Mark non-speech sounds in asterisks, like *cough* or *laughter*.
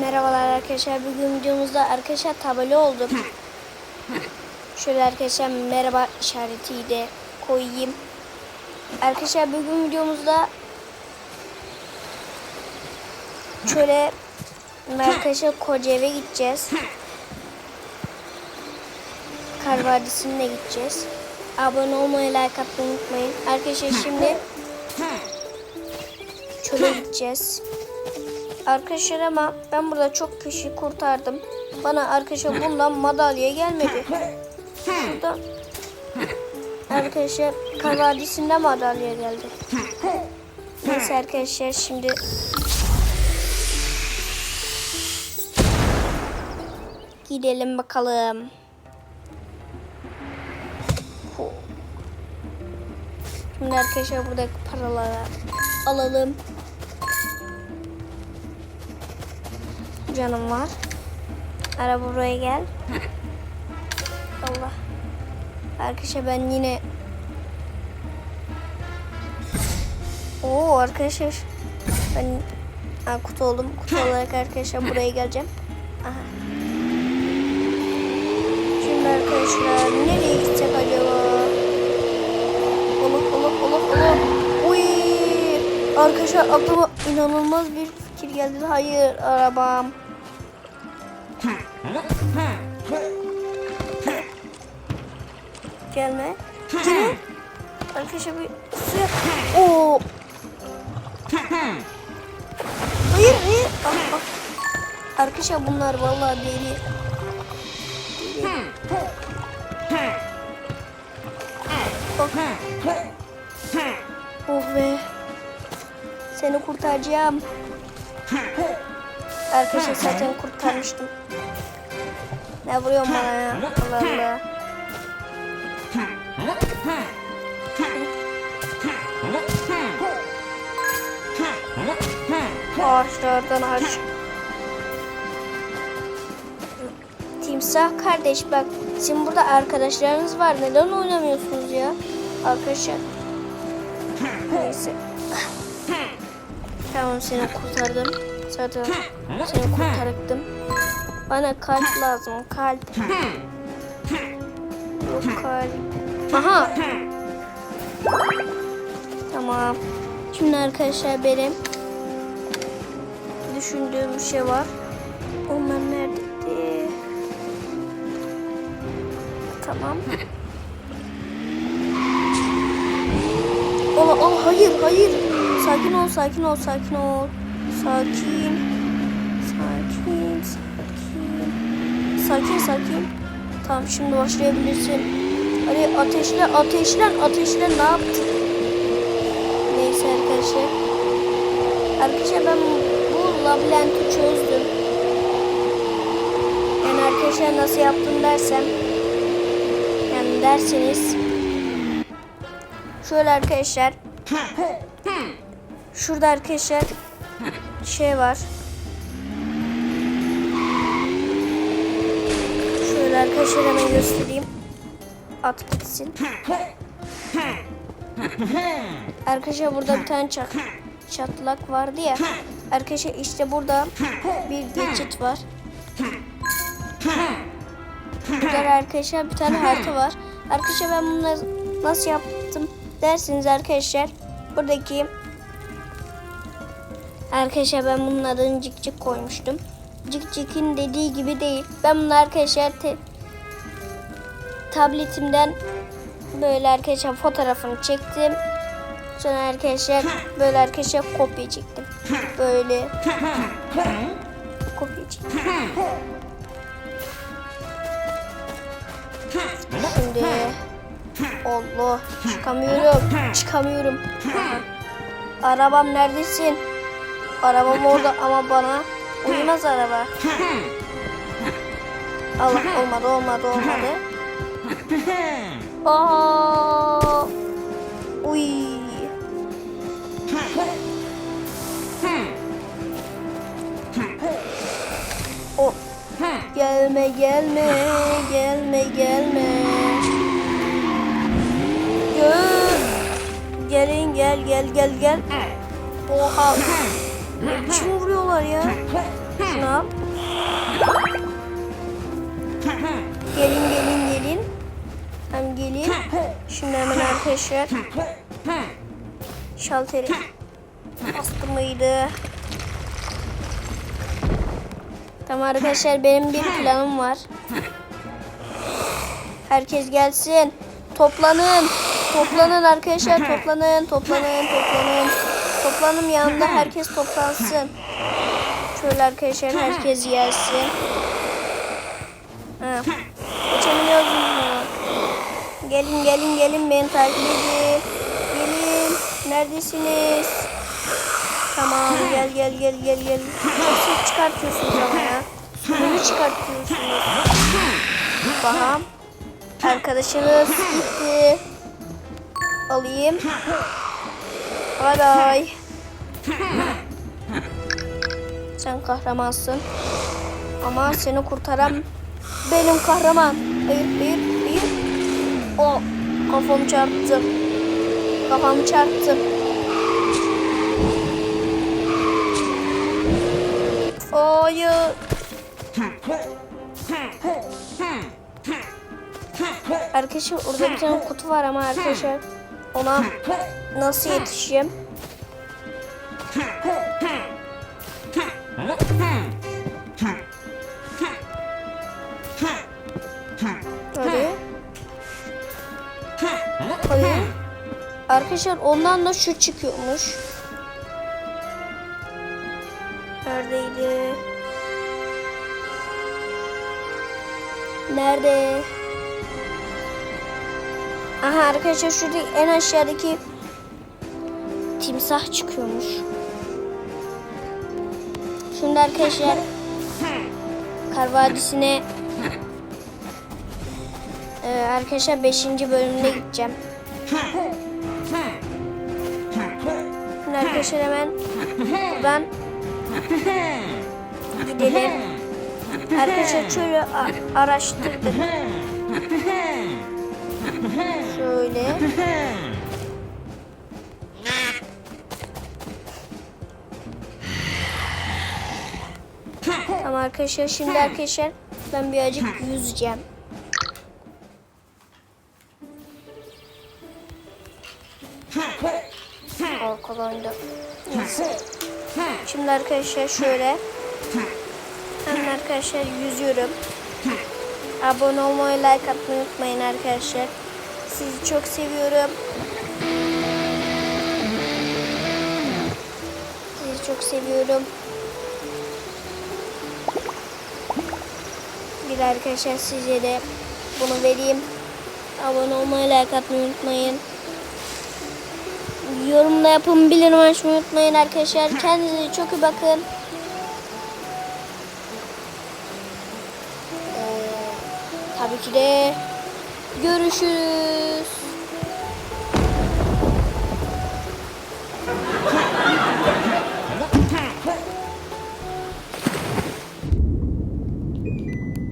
Merhabalar arkadaşlar. Bugün videomuzda arkadaşlar tabela olduk. Şöyle arkadaşlar merhaba işaretiyi de koyayım. Arkadaşlar bugün videomuzda şöyle arkadaşlar koca eve gideceğiz. Kar Vadisi'ne gideceğiz. Abone olmayı, like atmayı unutmayın. Arkadaşlar şimdi çöle gideceğiz. Arkadaşlar ama ben burada çok kişi kurtardım. Bana arkadaşlar bundan madalya gelmedi. Burada arkadaşlar Kar Vadisi'nde madalya geldi. Neyse arkadaşlar şimdi gidelim bakalım. Şimdi arkadaşlar buradaki paraları alalım. Canım var. Araba buraya gel. Allah. Arkadaşlar ben yine Oo arkadaşlar ben ha, kutu oldum. Kutu *laughs* olarak arkadaşlar buraya geleceğim. Aha. Şimdi arkadaşlar nereye gitsek acaba? Olur olur olur olur. Uy! Arkadaşlar aklıma inanılmaz bir fikir geldi. Hayır arabam. Gelme. Arkadaşlar bir suya. Oo. Hayır hayır. Bak bak. Arkadaşlar bunlar vallahi. Deli. Bak. Oh be. Seni kurtaracağım. Arkadaşlar zaten kurtarmıştım. Ne vuruyorsun bana ya? Allah Allah. Ağaçlardan ağaç. Timsah kardeş bak sizin burada arkadaşlarınız var. Neden oynamıyorsunuz ya? Arkadaşlar. Neyse. Tamam seni kurtardım zaten seni kurtarıktım bana kalp lazım kalp. Yok kalp. Aha! Tamam. Şimdi arkadaşlar benim düşündüğüm bir şey var. Onlar neredeydi? Tamam. Ola, ola, hayır, hayır. Sakin ol, sakin ol, sakin ol. Sakin. Sakin, sakin. Sakin, sakin. Tamam, şimdi başlayabilirsin. Hadi ateşle, ateşlen, ateşlen. Ne yaptın? Neyse arkadaşlar. Arkadaşlar ben bu labirenti çözdüm. Yani arkadaşlar nasıl yaptım dersem yani derseniz şöyle arkadaşlar şurada arkadaşlar şey var şöyle arkadaşlar hemen göstereyim at gitsin arkadaşlar burada bir tane çat, çatlak vardı ya arkadaşlar işte burada bir geçit var Burada arkadaşlar bir tane harita var. Arkadaşlar ben bunu nasıl yaptım dersiniz arkadaşlar. Buradaki arkadaşlar ben bunun adını cik cik koymuştum. Cik cikin dediği gibi değil. Ben bunu arkadaşlar tabletimden böyle arkadaşlar fotoğrafını çektim. Sonra arkadaşlar böyle arkadaşlar kopya çektim. Böyle kopya çektim. Şimdi Allah çıkamıyorum. Çıkamıyorum. Arabam neredesin? Arabam orada ama bana uymaz araba. Allah olmadı olmadı olmadı. Aa! Uy. Gelme gelme gelme gelme. Gel. Gelin gel gel gel gel. Oha. Biçim vuruyorlar ya? Şunu al. Gelin gelin gelin. Hem gelin. Şimdi hemen arkadaşlar. Şalteri bastırmaydı. Tamam arkadaşlar benim bir planım var. Herkes gelsin. Toplanın. Toplanın arkadaşlar toplanın. Toplanın toplanın. Toplanın yanında herkes toplansın. Şöyle arkadaşlar herkes gelsin. Ha. Geçebiliyoruz mu? Gelin gelin gelin beni takip edin. Gelin. Neredesiniz? Tamam gel gel gel gel gel. Ses çıkartıyorsunuz ama ya. Suyunu çıkartıyorsunuz. Tamam. Arkadaşınız gitti. Alayım. Bay bay. Sen kahramansın. Ama seni kurtaran benim kahraman. Hayır, hayır, hayır. O kafamı çarptı. Kafamı çarptı. Hayır. Arkadaşlar orada bir tane kutu var ama arkadaşlar ona nasıl yetişeceğim? Hadi. Hayır. Arkadaşlar ondan da şu çıkıyormuş. Neredeydi? Nerede? Aha arkadaşlar şurada en aşağıdaki timsah çıkıyormuş. Şimdi arkadaşlar Kar Vadisi'ne Ee, arkadaşlar 5. bölümüne gideceğim. Şimdi arkadaşlar hemen buradan gidelim. Arkadaşlar şöyle araştırdım. Şöyle. Tamam arkadaşlar şimdi arkadaşlar ben birazcık yüzeceğim. Arkadan da. Neyse. Şimdi arkadaşlar şöyle. Hemen arkadaşlar yüzüyorum. Abone olmayı, like atmayı unutmayın arkadaşlar. Sizi çok seviyorum. Sizi çok seviyorum. Bir arkadaşlar size de bunu vereyim. Abone olmayı, like atmayı unutmayın. Yorumda yapın, bildirim açmayı unutmayın arkadaşlar. Kendinize çok iyi bakın. Tabii ki de görüşürüz.